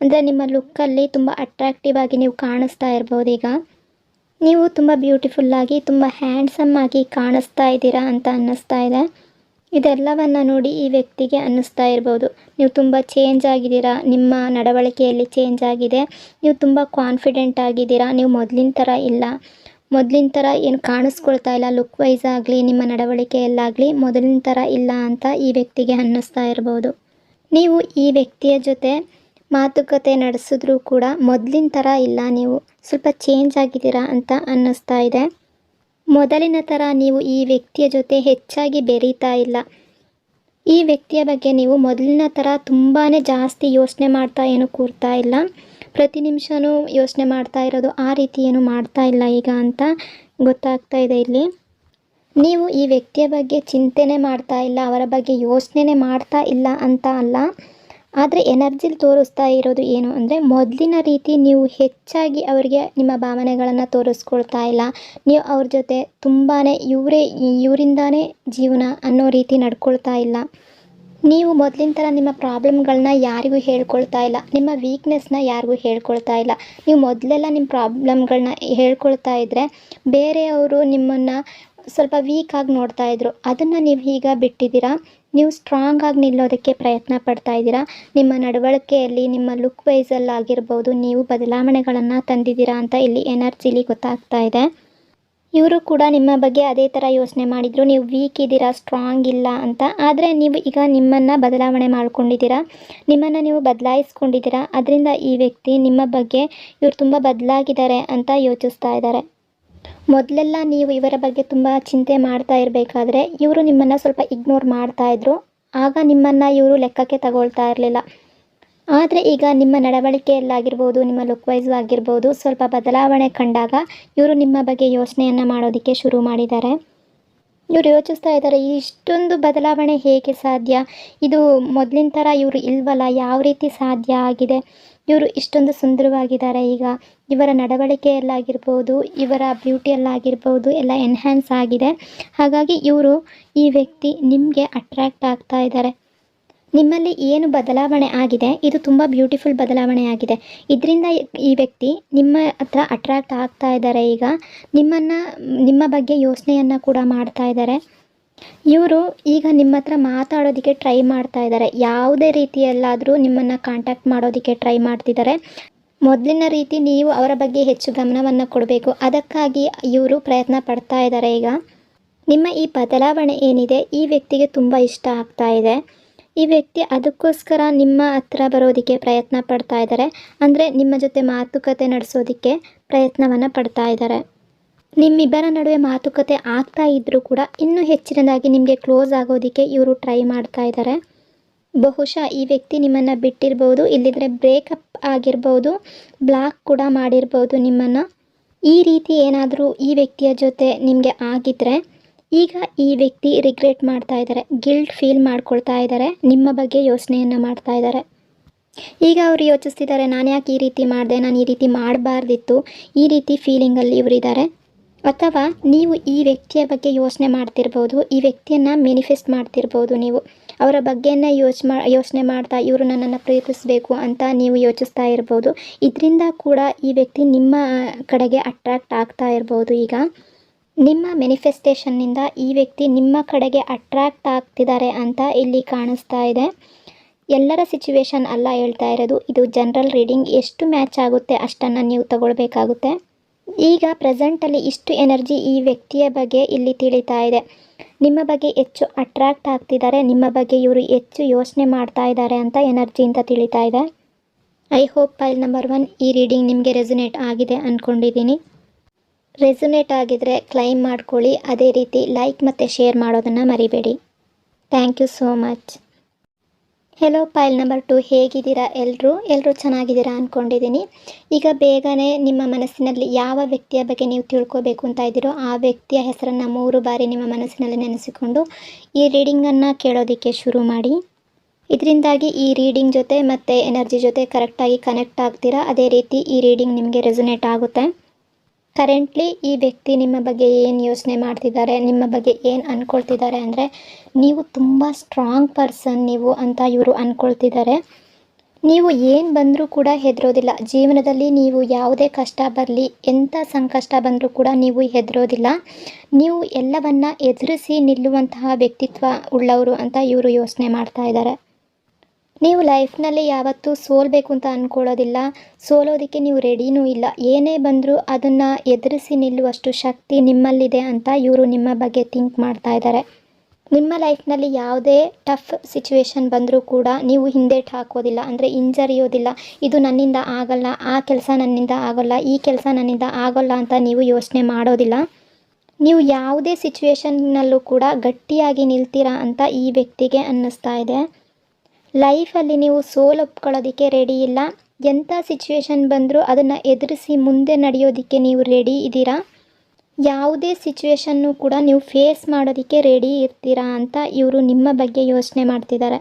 ಅಂದರೆ ನಿಮ್ಮ ಲುಕ್ಕಲ್ಲಿ ತುಂಬ ಅಟ್ರಾಕ್ಟಿವ್ ಆಗಿ ನೀವು ಕಾಣಿಸ್ತಾ ಇರ್ಬೋದು ಈಗ. ನೀವು ತುಂಬ ಬ್ಯೂಟಿಫುಲ್ಲಾಗಿ ತುಂಬ ಹ್ಯಾಂಡ್ಸಮ್ ಆಗಿ ಕಾಣಿಸ್ತಾ ಇದ್ದೀರಾ ಅಂತ ಅನ್ನಿಸ್ತಾ ಇದೆ. ಇದೆಲ್ಲವನ್ನು ನೋಡಿ ಈ ವ್ಯಕ್ತಿಗೆ ಅನ್ನಿಸ್ತಾ ಇರ್ಬೋದು. ನೀವು ತುಂಬ ಚೇಂಜ್ ಆಗಿದ್ದೀರಾ, ನಿಮ್ಮ ನಡವಳಿಕೆಯಲ್ಲಿ ಚೇಂಜ್ ಆಗಿದೆ, ನೀವು ತುಂಬ ಕಾನ್ಫಿಡೆಂಟ್ ಆಗಿದ್ದೀರಾ, ನೀವು ಮೊದಲಿನ ಥರ ಇಲ್ಲ. ಮೊದಲಿನ ಥರ ಏನು ಕಾಣಿಸ್ಕೊಳ್ತಾ ಇಲ್ಲ ಲುಕ್ ವೈಸ್ ಆಗಲಿ, ನಿಮ್ಮ ನಡವಳಿಕೆಯಲ್ಲಾಗಲಿ ಮೊದಲಿನ ಥರ ಇಲ್ಲ ಅಂತ ಈ ವ್ಯಕ್ತಿಗೆ ಅನ್ನಿಸ್ತಾ ಇರ್ಬೋದು. ನೀವು ಈ ವ್ಯಕ್ತಿಯ ಜೊತೆ ಮಾತುಕತೆ ನಡೆಸಿದ್ರೂ ಕೂಡ ಮೊದಲಿನ ಥರ ಇಲ್ಲ ನೀವು. ಸ್ವಲ್ಪ ಚೇಂಜ್ ಆಗಿದ್ದೀರಾ ಅಂತ ಅನ್ನಿಸ್ತಾ ಇದೆ. ಮೊದಲಿನ ಥರ ನೀವು ಈ ವ್ಯಕ್ತಿಯ ಜೊತೆ ಹೆಚ್ಚಾಗಿ ಬೆರೀತಾ ಇಲ್ಲ. ಈ ವ್ಯಕ್ತಿಯ ಬಗ್ಗೆ ನೀವು ಮೊದಲಿನ ಥರ ತುಂಬಾ ಜಾಸ್ತಿ ಯೋಚನೆ ಮಾಡ್ತಾ ಏನು ಕೂರ್ತಾ ಇಲ್ಲ. ಪ್ರತಿ ನಿಮಿಷವೂ ಯೋಚನೆ ಮಾಡ್ತಾ ಇರೋದು ಆ ರೀತಿ ಏನು ಮಾಡ್ತಾ ಇಲ್ಲ ಈಗ ಅಂತ ಗೊತ್ತಾಗ್ತಾ ಇದೆ ಇಲ್ಲಿ. ನೀವು ಈ ವ್ಯಕ್ತಿಯ ಬಗ್ಗೆ ಚಿಂತೆನೆ ಮಾಡ್ತಾ ಇಲ್ಲ, ಅವರ ಬಗ್ಗೆ ಯೋಚನೆ ಮಾಡ್ತಾ ಇಲ್ಲ ಅಂತ ಅಲ್ಲ. ಆದರೆ ಎನರ್ಜಿಲಿ ತೋರಿಸ್ತಾ ಇರೋದು ಏನು ಅಂದರೆ ಮೊದಲಿನ ರೀತಿ ನೀವು ಹೆಚ್ಚಾಗಿ ಅವರಿಗೆ ನಿಮ್ಮ ಭಾವನೆಗಳನ್ನು ತೋರಿಸ್ಕೊಳ್ತಾ ಇಲ್ಲ. ನೀವು ಅವ್ರ ಜೊತೆ ತುಂಬಾ ಇವರೇ, ಇವರಿಂದಾನೇ ಜೀವನ ಅನ್ನೋ ರೀತಿ ನಡ್ಕೊಳ್ತಾ ಇಲ್ಲ. ನೀವು ಮೊದಲಿನ ಥರ ನಿಮ್ಮ ಪ್ರಾಬ್ಲಮ್ಗಳನ್ನ ಯಾರಿಗೂ ಹೇಳ್ಕೊಳ್ತಾ ಇಲ್ಲ. ನಿಮ್ಮ ವೀಕ್ನೆಸ್ನ ಯಾರಿಗೂ ಹೇಳ್ಕೊಳ್ತಾ ಇಲ್ಲ. ನೀವು ಮೊದಲೆಲ್ಲ ನಿಮ್ಮ ಪ್ರಾಬ್ಲಮ್ಗಳನ್ನ ಹೇಳ್ಕೊಳ್ತಾ ಇದ್ದರೆ ಬೇರೆಯವರು ನಿಮ್ಮನ್ನು ಸ್ವಲ್ಪ ವೀಕಾಗಿ ನೋಡ್ತಾ ಇದ್ರು. ಅದನ್ನು ನೀವು ಈಗ ಬಿಟ್ಟಿದ್ದೀರಾ? ನೀವು ಸ್ಟ್ರಾಂಗ್ ಆಗಿ ನಿಲ್ಲೋದಕ್ಕೆ ಪ್ರಯತ್ನ ಪಡ್ತಾ ಇದ್ದೀರಾ? ನಿಮ್ಮ ನಡವಳಿಕೆಯಲ್ಲಿ, ನಿಮ್ಮ ಲುಕ್ ವೈಸಲ್ಲಿ ಆಗಿರ್ಬೋದು, ನೀವು ಬದಲಾವಣೆಗಳನ್ನು ತಂದಿದ್ದೀರಾ ಅಂತ ಇಲ್ಲಿ ಎನರ್ಜಿಲಿ ಗೊತ್ತಾಗ್ತಾ ಇದೆ. ಇವರು ಕೂಡ ನಿಮ್ಮ ಬಗ್ಗೆ ಅದೇ ಥರ ಯೋಚನೆ ಮಾಡಿದರು, ನೀವು ವೀಕ್ ಇದ್ದೀರಾ ಸ್ಟ್ರಾಂಗ್ ಇಲ್ಲ ಅಂತ. ಆದರೆ ನೀವು ಈಗ ನಿಮ್ಮನ್ನು ಬದಲಾವಣೆ ಮಾಡ್ಕೊಂಡಿದ್ದೀರಾ? ನಿಮ್ಮನ್ನು ನೀವು ಬದಲಾಯಿಸ್ಕೊಂಡಿದ್ದೀರಾ? ಅದರಿಂದ ಈ ವ್ಯಕ್ತಿ ನಿಮ್ಮ ಬಗ್ಗೆ ಇವರು ತುಂಬ ಬದಲಾಗಿದ್ದಾರೆ ಅಂತ ಯೋಚಿಸ್ತಾ ಇದ್ದಾರೆ. ಮೊದಲೆಲ್ಲ ನೀವು ಇವರ ಬಗ್ಗೆ ತುಂಬ ಚಿಂತೆ ಮಾಡ್ತಾ ಇರಬೇಕಾದ್ರೆ ಇವರು ನಿಮ್ಮನ್ನು ಸ್ವಲ್ಪ ಇಗ್ನೋರ್ ಮಾಡ್ತಾ ಇದ್ರು. ಆಗ ನಿಮ್ಮನ್ನು ಇವರು ಲೆಕ್ಕಕ್ಕೆ ತಗೊಳ್ತಾ ಇರಲಿಲ್ಲ. ಆದರೆ ಈಗ ನಿಮ್ಮ ನಡವಳಿಕೆಯಲ್ಲಾಗಿರ್ಬೋದು, ನಿಮ್ಮ ಲುಕ್ ವೈಸ್ ಆಗಿರ್ಬೋದು, ಸ್ವಲ್ಪ ಬದಲಾವಣೆ ಕಂಡಾಗ ಇವರು ನಿಮ್ಮ ಬಗ್ಗೆ ಯೋಚನೆಯನ್ನು ಮಾಡೋದಕ್ಕೆ ಶುರು ಮಾಡಿದ್ದಾರೆ. ಇವರು ಯೋಚಿಸ್ತಾ ಇದ್ದಾರೆ, ಇಷ್ಟೊಂದು ಬದಲಾವಣೆ ಹೇಗೆ ಸಾಧ್ಯ? ಇದು ಮೊದಲಿನ ಥರ ಇವರು ಇಲ್ವಲ್ಲ, ಯಾವ ರೀತಿ ಸಾಧ್ಯ ಆಗಿದೆ? ಇವರು ಇಷ್ಟೊಂದು ಸುಂದರವಾಗಿದ್ದಾರೆ. ಈಗ ಇವರ ನಡವಳಿಕೆಯಲ್ಲಾಗಿರ್ಬೋದು, ಇವರ ಬ್ಯೂಟಿಯಲ್ಲಾಗಿರ್ಬೋದು ಎಲ್ಲ ಎನ್ಹ್ಯಾನ್ಸ್ ಆಗಿದೆ. ಹಾಗಾಗಿ ಇವರು ಈ ವ್ಯಕ್ತಿ ನಿಮಗೆ ಅಟ್ರ್ಯಾಕ್ಟ್ ಆಗ್ತಾ ಇದ್ದಾರೆ. ನಿಮ್ಮಲ್ಲಿ ಏನು ಬದಲಾವಣೆ ಆಗಿದೆ? ಇದು ತುಂಬ ಬ್ಯೂಟಿಫುಲ್ ಬದಲಾವಣೆ ಆಗಿದೆ. ಇದರಿಂದ ಈ ವ್ಯಕ್ತಿ ನಿಮ್ಮ ಹತ್ರ ಅಟ್ರ್ಯಾಕ್ಟ್ ಆಗ್ತಾ ಇದ್ದಾರೆ. ಈಗ ನಿಮ್ಮನ್ನು, ನಿಮ್ಮ ಬಗ್ಗೆ ಯೋಚನೆಯನ್ನು ಕೂಡ ಮಾಡ್ತಾ ಇದ್ದಾರೆ. ಇವರು ಈಗ ನಿಮ್ಮ ಹತ್ರ ಮಾತಾಡೋದಕ್ಕೆ ಟ್ರೈ ಮಾಡ್ತಾ ಇದ್ದಾರೆ ಯಾವುದೇ ರೀತಿಯಲ್ಲಾದರೂ ನಿಮ್ಮನ್ನು ಕಾಂಟ್ಯಾಕ್ಟ್ ಮಾಡೋದಕ್ಕೆ ಟ್ರೈ ಮಾಡ್ತಿದ್ದಾರೆ ಮೊದಲಿನ ರೀತಿ ನೀವು ಅವರ ಬಗ್ಗೆ ಹೆಚ್ಚು ಗಮನವನ್ನು ಕೊಡಬೇಕು. ಅದಕ್ಕಾಗಿ ಇವರು ಪ್ರಯತ್ನ ಪಡ್ತಾ ಇದ್ದಾರೆ ಈಗ. ನಿಮ್ಮ ಈ ಬದಲಾವಣೆ ಏನಿದೆ, ಈ ವ್ಯಕ್ತಿಗೆ ತುಂಬ ಇಷ್ಟ ಆಗ್ತಾ ಇದೆ. ಈ ವ್ಯಕ್ತಿ ಅದಕ್ಕೋಸ್ಕರ ನಿಮ್ಮ ಹತ್ರ ಬರೋದಕ್ಕೆ ಪ್ರಯತ್ನ ಪಡ್ತಾ ಇದ್ದಾರೆ ಅಂದರೆ ನಿಮ್ಮ ಜೊತೆ ಮಾತುಕತೆ ನಡೆಸೋದಕ್ಕೆ ಪ್ರಯತ್ನವನ್ನು ಪಡ್ತಾ ಇದ್ದಾರೆ ನಿಮ್ಮಿಬ್ಬರ ನಡುವೆ ಮಾತುಕತೆ ಆಗ್ತಾ ಇದ್ದರೂ ಕೂಡ ಇನ್ನೂ ಹೆಚ್ಚಿನದಾಗಿ ನಿಮಗೆ ಕ್ಲೋಸ್ ಆಗೋದಕ್ಕೆ ಇವರು ಟ್ರೈ ಮಾಡ್ತಾ ಇದ್ದಾರೆ ಬಹುಶಃ ಈ ವ್ಯಕ್ತಿ ನಿಮ್ಮನ್ನು ಬಿಟ್ಟಿರ್ಬೋದು, ಇಲ್ಲಿದ್ರೆ ಬ್ರೇಕಪ್ ಆಗಿರ್ಬೋದು ಬ್ಲಾಕ್ ಕೂಡ ಮಾಡಿರ್ಬೋದು ನಿಮ್ಮನ್ನು. ಈ ರೀತಿ ಏನಾದರೂ ಈ ವ್ಯಕ್ತಿಯ ಜೊತೆ ನಿಮಗೆ ಆಗಿದ್ದರೆ ಈಗ ಈ ವ್ಯಕ್ತಿ ರಿಗ್ರೆಟ್ ಮಾಡ್ತಾ ಇದ್ದಾರೆ ಗಿಲ್ಟ್ ಫೀಲ್ ಮಾಡ್ಕೊಳ್ತಾ ಇದ್ದಾರೆ ನಿಮ್ಮ ಬಗ್ಗೆ ಯೋಚನೆಯನ್ನು ಮಾಡ್ತಾ ಇದ್ದಾರೆ ಈಗ ಅವರು ಯೋಚಿಸ್ತಿದ್ದಾರೆ ನಾನು ಯಾಕೆ ಈ ರೀತಿ ಮಾಡಿದೆ, ನಾನು ಈ ರೀತಿ ಮಾಡಬಾರ್ದಿತ್ತು, ಈ ರೀತಿ ಫೀಲಿಂಗಲ್ಲಿ ಇವರಿದ್ದಾರೆ ಅಥವಾ ನೀವು ಈ ವ್ಯಕ್ತಿಯ ಬಗ್ಗೆ ಯೋಚನೆ ಮಾಡ್ತಿರ್ಬೋದು, ಈ ವ್ಯಕ್ತಿಯನ್ನು ಮೆನಿಫೆಸ್ಟ್ ಮಾಡ್ತಿರ್ಬೋದು ನೀವು. ಅವರ ಬಗ್ಗೆನೇ ಯೋಚ ಮಾ, ಯೋಚನೆ ಮಾಡ್ತಾ ಇವರು ನನ್ನನ್ನು ಪ್ರೀತಿಸಬೇಕು ಅಂತ ನೀವು ಯೋಚಿಸ್ತಾ ಇರ್ಬೋದು. ಇದರಿಂದ ಕೂಡ ಈ ವ್ಯಕ್ತಿ ನಿಮ್ಮ ಕಡೆಗೆ ಅಟ್ರ್ಯಾಕ್ಟ್ ಆಗ್ತಾ ಇರ್ಬೋದು ಈಗ. ನಿಮ್ಮ ಮೆನಿಫೆಸ್ಟೇಷನ್ನಿಂದ ಈ ವ್ಯಕ್ತಿ ನಿಮ್ಮ ಕಡೆಗೆ ಅಟ್ರ್ಯಾಕ್ಟ್ ಆಗ್ತಿದ್ದಾರೆ ಅಂತ ಇಲ್ಲಿ ಕಾಣಿಸ್ತಾ ಇದೆ. ಎಲ್ಲರ ಸಿಚುವೇಶನ್ ಅಲ್ಲ ಹೇಳ್ತಾ ಇರೋದು. ಇದು ಜನರಲ್ ರೀಡಿಂಗ್ ಎಷ್ಟು ಮ್ಯಾಚ್ ಆಗುತ್ತೆ ಅಷ್ಟನ್ನು ನೀವು ತಗೊಳ್ಬೇಕಾಗುತ್ತೆ. ಈಗ ಪ್ರೆಸೆಂಟಲ್ಲಿ ಇಷ್ಟು ಎನರ್ಜಿ ಈ ವ್ಯಕ್ತಿಯ ಬಗ್ಗೆ ಇಲ್ಲಿ ತಿಳಿತಾ ಇದೆ. ನಿಮ್ಮ ಬಗ್ಗೆ ಹೆಚ್ಚು ಅಟ್ರ್ಯಾಕ್ಟ್ ಆಗ್ತಿದ್ದಾರೆ, ನಿಮ್ಮ ಬಗ್ಗೆ ಇವರು ಹೆಚ್ಚು ಯೋಚನೆ ಮಾಡ್ತಾ ಇದ್ದಾರೆ ಅಂತ ಎನರ್ಜಿ ಅಂತ ತಿಳಿತಾ ಇದೆ. I hope pile number one ಈ ರೀಡಿಂಗ್ ನಿಮಗೆ ರೆಸುನೇಟ್ ಆಗಿದೆ ಅಂದ್ಕೊಂಡಿದ್ದೀನಿ ರೆಸುನೇಟ್ ಆಗಿದ್ರೆ ಕ್ಲೈಮ್ ಮಾಡ್ಕೊಳ್ಳಿ, ಅದೇ ರೀತಿ ಲೈಕ್ ಮತ್ತು ಶೇರ್ ಮಾಡೋದನ್ನು ಮರಿಬೇಡಿ. Thank you so much. Hello pile number two ಹೇಗಿದ್ದೀರಾ ಎಲ್ಲರೂ ಎಲ್ಲರೂ ಚೆನ್ನಾಗಿದ್ದೀರಾ ಅಂದ್ಕೊಂಡಿದ್ದೀನಿ ಈಗ ಬೇಗನೆ ನಿಮ್ಮ ಮನಸ್ಸಿನಲ್ಲಿ ಯಾವ ವ್ಯಕ್ತಿಯ ಬಗ್ಗೆ ನೀವು ತಿಳ್ಕೋಬೇಕು ಅಂತ ಇದ್ದೀರೋ ಆ ವ್ಯಕ್ತಿಯ ಹೆಸರನ್ನು ಮೂರು ಬಾರಿ ನಿಮ್ಮ ಮನಸ್ಸಿನಲ್ಲಿ ನೆನೆಸಿಕೊಂಡು ಈ ರೀಡಿಂಗನ್ನು ಕೇಳೋದಕ್ಕೆ ಶುರು ಮಾಡಿ. ಇದರಿಂದಾಗಿ ಈ ರೀಡಿಂಗ್ ಜೊತೆ ಮತ್ತು ಎನರ್ಜಿ ಜೊತೆ ಕರೆಕ್ಟಾಗಿ ಕನೆಕ್ಟ್ ಆಗ್ತೀರಾ? ಅದೇ ರೀತಿ ಈ ರೀಡಿಂಗ್ ನಿಮಗೆ ರೆಸೊನೇಟ್ ಆಗುತ್ತೆ. ಕರೆಂಟ್ಲಿ ಈ ವ್ಯಕ್ತಿ ನಿಮ್ಮ ಬಗ್ಗೆ ಏನು ಯೋಚನೆ ಮಾಡ್ತಿದ್ದಾರೆ, ನಿಮ್ಮ ಬಗ್ಗೆ ಏನು ಅಂದ್ಕೊಳ್ತಿದ್ದಾರೆ ಅಂದರೆ, ನೀವು ತುಂಬ ಸ್ಟ್ರಾಂಗ್ ಪರ್ಸನ್ ನೀವು ಅಂತ ಇವರು ಅಂದ್ಕೊಳ್ತಿದ್ದಾರೆ ನೀವು ಏನು ಬಂದರೂ ಕೂಡ ಹೆದರೋದಿಲ್ಲ. ಜೀವನದಲ್ಲಿ ನೀವು ಯಾವುದೇ ಕಷ್ಟ ಬರಲಿ ಎಂಥ ಸಂಕಷ್ಟ ಬಂದರೂ ಕೂಡ ನೀವು ಹೆದರೋದಿಲ್ಲ. ನೀವು ಎಲ್ಲವನ್ನು ಎದುರಿಸಿ ನಿಲ್ಲುವಂತಹ ವ್ಯಕ್ತಿತ್ವ ಉಳ್ಳವರು ಅಂತ ಇವರು ಯೋಚನೆ ಮಾಡ್ತಾ ಇದ್ದಾರೆ. ನೀವು ಲೈಫ್ನಲ್ಲಿ ಯಾವತ್ತೂ ಸೋಲ್ಬೇಕು ಅಂತ ಅಂದ್ಕೊಳ್ಳೋದಿಲ್ಲ ಸೋಲೋದಕ್ಕೆ ನೀವು ರೆಡಿನೂ ಇಲ್ಲ. ಏನೇ ಬಂದರೂ ಅದನ್ನು ಎದುರಿಸಿ ನಿಲ್ಲುವಷ್ಟು ಶಕ್ತಿ ನಿಮ್ಮಲ್ಲಿದೆ ಅಂತ ಇವರು ನಿಮ್ಮ ಬಗ್ಗೆ ಥಿಂಕ್ ಮಾಡ್ತಾ ಇದ್ದಾರೆ ನಿಮ್ಮ ಲೈಫ್ನಲ್ಲಿ ಯಾವುದೇ ಟಫ್ ಸಿಚುವೇಶನ್ ಬಂದರೂ ಕೂಡ ನೀವು ಹಿಂದೇಟು ಹಾಕೋದಿಲ್ಲ ಅಂದರೆ ಹಿಂಜರಿಯೋದಿಲ್ಲ ಇದು ನನ್ನಿಂದ ಆಗಲ್ಲ, ಆ ಕೆಲಸ ನನ್ನಿಂದ ಆಗೋಲ್ಲ, ಈ ಕೆಲಸ ನನ್ನಿಂದ ಆಗೋಲ್ಲ ಅಂತ ನೀವು ಯೋಚನೆ ಮಾಡೋದಿಲ್ಲ. ನೀವು ಯಾವುದೇ ಸಿಚುವೇಶನ್ನಲ್ಲೂ ಕೂಡ ಗಟ್ಟಿಯಾಗಿ ನಿಲ್ತೀರಾ ಅಂತ ಈ ವ್ಯಕ್ತಿಗೆ ಅನ್ನಿಸ್ತಾ ಇದೆ. ಲೈಫಲ್ಲಿ ನೀವು ಸೋಲೊಪ್ಕೊಳ್ಳೋದಕ್ಕೆ ರೆಡಿ ಇಲ್ಲ. ಎಂಥ ಸಿಚುವೇಶನ್ ಬಂದರೂ ಅದನ್ನು ಎದುರಿಸಿ ಮುಂದೆ ನಡೆಯೋದಕ್ಕೆ ನೀವು ರೆಡಿ ಇದ್ದೀರಾ? ಯಾವುದೇ ಸಿಚುವೇಶನ್ನು ಕೂಡ ನೀವು ಫೇಸ್ ಮಾಡೋದಕ್ಕೆ ರೆಡಿ ಇರ್ತೀರಾ ಅಂತ ಇವರು ನಿಮ್ಮ ಬಗ್ಗೆ ಯೋಚನೆ ಮಾಡ್ತಿದ್ದಾರೆ.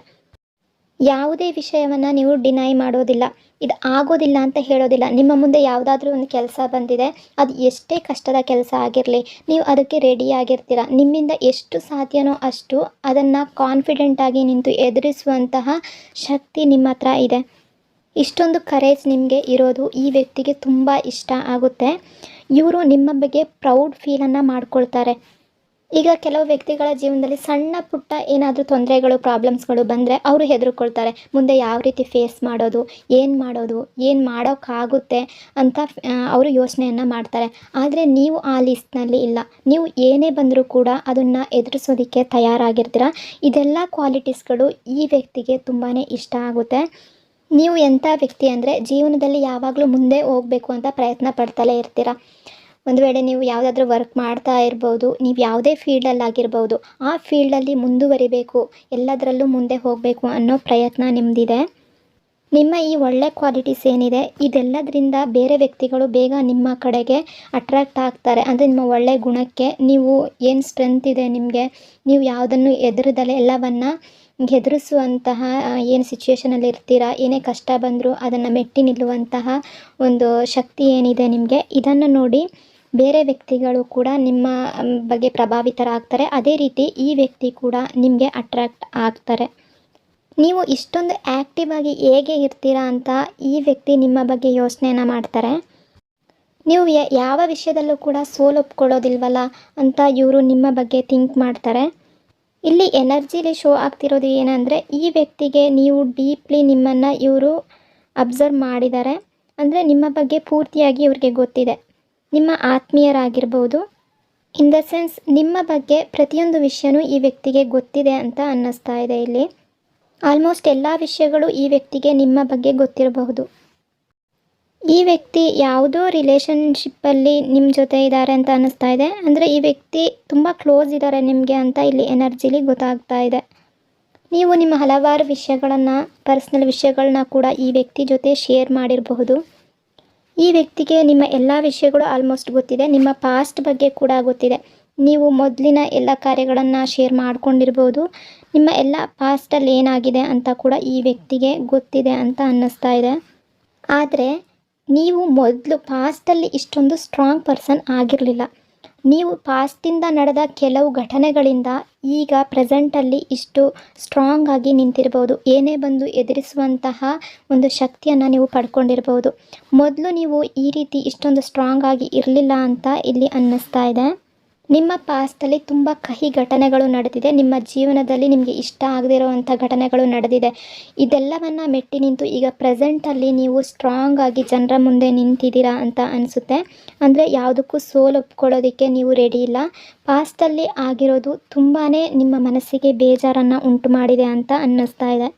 ಯಾವುದೇ ವಿಷಯವನ್ನು ನೀವು ಡಿನೈ ಮಾಡೋದಿಲ್ಲ. ಇದು ಆಗೋದಿಲ್ಲ ಅಂತ ಹೇಳೋದಿಲ್ಲ. ನಿಮ್ಮ ಮುಂದೆ ಯಾವುದಾದ್ರೂ ಒಂದು ಕೆಲಸ ಬಂದಿದೆ, ಅದು ಎಷ್ಟೇ ಕಷ್ಟದ ಕೆಲಸ ಆಗಿರಲಿ, ನೀವು ಅದಕ್ಕೆ ರೆಡಿ ಆಗಿರ್ತೀರ. ನಿಮ್ಮಿಂದ ಎಷ್ಟು ಸಾಧ್ಯನೋ ಅಷ್ಟು ಅದನ್ನು ಕಾನ್ಫಿಡೆಂಟಾಗಿ ನಿಂತು ಎದುರಿಸುವಂತಹ ಶಕ್ತಿ ನಿಮ್ಮ ಹತ್ರ ಇದೆ. ಇಷ್ಟೊಂದು ಕರೇಜ್ ನಿಮಗೆ ಇರೋದು ಈ ವ್ಯಕ್ತಿಗೆ ತುಂಬ ಇಷ್ಟ ಆಗುತ್ತೆ. ಇವರು ನಿಮ್ಮ ಬಗ್ಗೆ ಪ್ರೌಡ್ ಫೀಲನ್ನು ಮಾಡ್ಕೊಳ್ತಾರೆ. ಈಗ ಕೆಲವು ವ್ಯಕ್ತಿಗಳ ಜೀವನದಲ್ಲಿ ಸಣ್ಣ ಪುಟ್ಟ ಏನಾದರೂ ತೊಂದರೆಗಳು ಪ್ರಾಬ್ಲಮ್ಸ್ಗಳು ಬಂದರೆ ಅವರು ಹೆದರ್ಕೊಳ್ತಾರೆ. ಮುಂದೆ ಯಾವ ರೀತಿ ಫೇಸ್ ಮಾಡೋದು, ಏನು ಮಾಡೋದು, ಏನು ಮಾಡೋಕ್ಕಾಗುತ್ತೆ ಅಂತ ಅವರು ಯೋಚನೆಯನ್ನು ಮಾಡ್ತಾರೆ. ಆದರೆ ನೀವು ಆ ಲಿಸ್ಟ್ನಲ್ಲಿ ಇಲ್ಲ. ನೀವು ಏನೇ ಬಂದರೂ ಕೂಡ ಅದನ್ನು ಎದುರಿಸೋದಕ್ಕೆ ತಯಾರಾಗಿರ್ತೀರ. ಇದೆಲ್ಲ ಕ್ವಾಲಿಟೀಸ್ಗಳು ಈ ವ್ಯಕ್ತಿಗೆ ತುಂಬಾ ಇಷ್ಟ ಆಗುತ್ತೆ. ನೀವು ಎಂಥ ವ್ಯಕ್ತಿ ಅಂದರೆ ಜೀವನದಲ್ಲಿ ಯಾವಾಗಲೂ ಮುಂದೆ ಹೋಗಬೇಕು ಅಂತ ಪ್ರಯತ್ನ ಪಡ್ತಲೇ ಇರ್ತೀರ. ಒಂದು ವೇಳೆ ನೀವು ಯಾವುದಾದ್ರೂ ವರ್ಕ್ ಮಾಡ್ತಾ ಇರ್ಬೋದು, ನೀವು ಯಾವುದೇ ಫೀಲ್ಡಲ್ಲಿ ಆಗಿರ್ಬೋದು, ಆ ಫೀಲ್ಡಲ್ಲಿ ಮುಂದುವರಿಬೇಕು, ಎಲ್ಲದರಲ್ಲೂ ಮುಂದೆ ಹೋಗಬೇಕು ಅನ್ನೋ ಪ್ರಯತ್ನ ನಿಮ್ಮದಿದೆ ನಿಮ್ಮ ಈ ಒಳ್ಳೆ ಕ್ವಾಲಿಟೀಸ್ ಏನಿದೆ, ಇದೆಲ್ಲದರಿಂದ ಬೇರೆ ವ್ಯಕ್ತಿಗಳು ಬೇಗ ನಿಮ್ಮ ಕಡೆಗೆ ಅಟ್ರ್ಯಾಕ್ಟ್ ಆಗ್ತಾರೆ. ಅಂದರೆ ನಿಮ್ಮ ಒಳ್ಳೆ ಗುಣಕ್ಕೆ ನೀವು ಏನು ಸ್ಟ್ರೆಂತ್ ಇದೆ ನಿಮಗೆ, ನೀವು ಯಾವುದನ್ನು ಎದುರದಲ್ಲೇ ಎಲ್ಲವನ್ನು ಹೆದರಿಸುವಂತಹ ಏನು ಸಿಚುವೇಷನಲ್ಲಿ ಇರ್ತೀರಾ, ಏನೇ ಕಷ್ಟ ಬಂದರೂ ಅದನ್ನು ಮೆಟ್ಟಿ ನಿಲ್ಲುವಂತಹ ಒಂದು ಶಕ್ತಿ ಏನಿದೆ ನಿಮಗೆ, ಇದನ್ನು ನೋಡಿ ಬೇರೆ ವ್ಯಕ್ತಿಗಳು ಕೂಡ ನಿಮ್ಮ ಬಗ್ಗೆ ಪ್ರಭಾವಿತರಾಗ್ತಾರೆ. ಅದೇ ರೀತಿ ಈ ವ್ಯಕ್ತಿ ಕೂಡ ನಿಮಗೆ ಅಟ್ರ್ಯಾಕ್ಟ್ ಆಗ್ತಾರೆ. ನೀವು ಇಷ್ಟೊಂದು ಆ್ಯಕ್ಟಿವ್ ಆಗಿ ಹೇಗೆ ಇರ್ತೀರಾ ಅಂತ ಈ ವ್ಯಕ್ತಿ ನಿಮ್ಮ ಬಗ್ಗೆ ಯೋಚನೆಯನ್ನು ಮಾಡ್ತಾರೆ. ನೀವು ಯಾವ ವಿಷಯದಲ್ಲೂ ಕೂಡ ಸೋಲೊಪ್ಕೊಳ್ಳೋದಿಲ್ವಲ್ಲ ಅಂತ ಇವರು ನಿಮ್ಮ ಬಗ್ಗೆ ಥಿಂಕ್ ಮಾಡ್ತಾರೆ. ಇಲ್ಲಿ ಎನರ್ಜಿಲಿ ಶೋ ಆಗ್ತಿರೋದು ಏನಂದರೆ ಈ ವ್ಯಕ್ತಿಗೆ ನೀವು ಡೀಪ್ಲಿ ನಿಮ್ಮನ್ನು ಇವರು ಅಬ್ಸರ್ವ್ ಮಾಡಿದ್ದಾರೆ. ಅಂದರೆ ನಿಮ್ಮ ಬಗ್ಗೆ ಪೂರ್ತಿಯಾಗಿ ಇವ್ರಿಗೆ ಗೊತ್ತಿದೆ. ನಿಮ್ಮ ಆತ್ಮೀಯರಾಗಿರ್ಬೋದು. ಇನ್ ದ ಸೆನ್ಸ್ ನಿಮ್ಮ ಬಗ್ಗೆ ಪ್ರತಿಯೊಂದು ವಿಷಯನೂ ಈ ವ್ಯಕ್ತಿಗೆ ಗೊತ್ತಿದೆ ಅಂತ ಅನ್ನಿಸ್ತಾ ಇದೆ ಇಲ್ಲಿ. ಆಲ್ಮೋಸ್ಟ್ ಎಲ್ಲ ವಿಷಯಗಳು ಈ ವ್ಯಕ್ತಿಗೆ ನಿಮ್ಮ ಬಗ್ಗೆ ಗೊತ್ತಿರಬಹುದು. ಈ ವ್ಯಕ್ತಿ ಯಾವುದೋ ರಿಲೇಷನ್ಶಿಪ್ಪಲ್ಲಿ ನಿಮ್ಮ ಜೊತೆ ಇದ್ದಾರೆ ಅಂತ ಅನ್ನಿಸ್ತಾ ಇದೆ. ಅಂದರೆ ಈ ವ್ಯಕ್ತಿ ತುಂಬ ಕ್ಲೋಸ್ ಇದ್ದಾರೆ ನಿಮಗೆ ಅಂತ ಇಲ್ಲಿ ಎನರ್ಜಿಲಿ ಗೊತ್ತಾಗ್ತಾ ಇದೆ. ನೀವು ನಿಮ್ಮ ಹಲವಾರು ವಿಷಯಗಳನ್ನು ಪರ್ಸ್ನಲ್ ವಿಷಯಗಳನ್ನ ಕೂಡ ಈ ವ್ಯಕ್ತಿ ಜೊತೆ ಶೇರ್ ಮಾಡಿರಬಹುದು. ಈ ವ್ಯಕ್ತಿಗೆ ನಿಮ್ಮ ಎಲ್ಲ ವಿಷಯಗಳು ಆಲ್ಮೋಸ್ಟ್ ಗೊತ್ತಿದೆ. ನಿಮ್ಮ ಪಾಸ್ಟ್ ಬಗ್ಗೆ ಕೂಡ ಗೊತ್ತಿದೆ. ನೀವು ಮೊದಲಿನ ಎಲ್ಲ ಕಾರ್ಯಗಳನ್ನು ಶೇರ್ ಮಾಡ್ಕೊಂಡಿರ್ಬೋದು. ನಿಮ್ಮ ಎಲ್ಲ ಪಾಸ್ಟಲ್ಲಿ ಏನಾಗಿದೆ ಅಂತ ಕೂಡ ಈ ವ್ಯಕ್ತಿಗೆ ಗೊತ್ತಿದೆ ಅಂತ ಅನ್ನಿಸ್ತಾ ಇದೆ. ಆದರೆ, ನೀವು ಮೊದಲು ಪಾಸ್ಟಲ್ಲಿ ಇಷ್ಟೊಂದು ಸ್ಟ್ರಾಂಗ್ ಪರ್ಸನ್ ಆಗಿರಲಿಲ್ಲ. ನೀವು ಪಾಸ್ಟಿಂದ ನಡೆದ ಕೆಲವು ಘಟನೆಗಳಿಂದ ಈಗ ಪ್ರೆಸೆಂಟಲ್ಲಿ ಇಷ್ಟು ಸ್ಟ್ರಾಂಗ್ ಆಗಿ ನಿಂತಿರ್ಬೋದು. ಏನೇ ಬಂದು ಎದುರಿಸುವಂತಹ ಒಂದು ಶಕ್ತಿಯನ್ನು ನೀವು ಪಡ್ಕೊಂಡಿರ್ಬೋದು. ಮೊದಲು ನೀವು ಈ ರೀತಿ ಇಷ್ಟೊಂದು ಸ್ಟ್ರಾಂಗ್ ಆಗಿ ಇರಲಿಲ್ಲ ಅಂತ ಇಲ್ಲಿ ಅನ್ನಿಸ್ತಾ ಇದೆ. ನಿಮ್ಮ ಪಾಸ್ಟಲ್ಲಿ ತುಂಬ ಕಹಿ ಘಟನೆಗಳು ನಡೆದಿದೆ. ನಿಮ್ಮ ಜೀವನದಲ್ಲಿ ನಿಮಗೆ ಇಷ್ಟ ಆಗದೇ ಇರೋವಂಥ ಘಟನೆಗಳು ನಡೆದಿದೆ. ಇದೆಲ್ಲವನ್ನು ಮೆಟ್ಟಿ ನಿಂತು ಈಗ ಪ್ರೆಸೆಂಟಲ್ಲಿ ನೀವು ಸ್ಟ್ರಾಂಗ್ ಆಗಿ ಜನರ ಮುಂದೆ ನಿಂತಿದ್ದೀರಾ ಅಂತ ಅನಿಸುತ್ತೆ. ಅಂದರೆ ಯಾವುದಕ್ಕೂ ಸೋಲೊಪ್ಕೊಳ್ಳೋದಕ್ಕೆ ನೀವು ರೆಡಿ ಇಲ್ಲ. ಪಾಸ್ಟಲ್ಲಿ ಆಗಿರೋದು ತುಂಬಾ ನಿಮ್ಮ ಮನಸ್ಸಿಗೆ ಬೇಜಾರನ್ನು ಉಂಟು ಮಾಡಿದೆ ಅಂತ ಅನ್ನಿಸ್ತಾ ಇದೆ.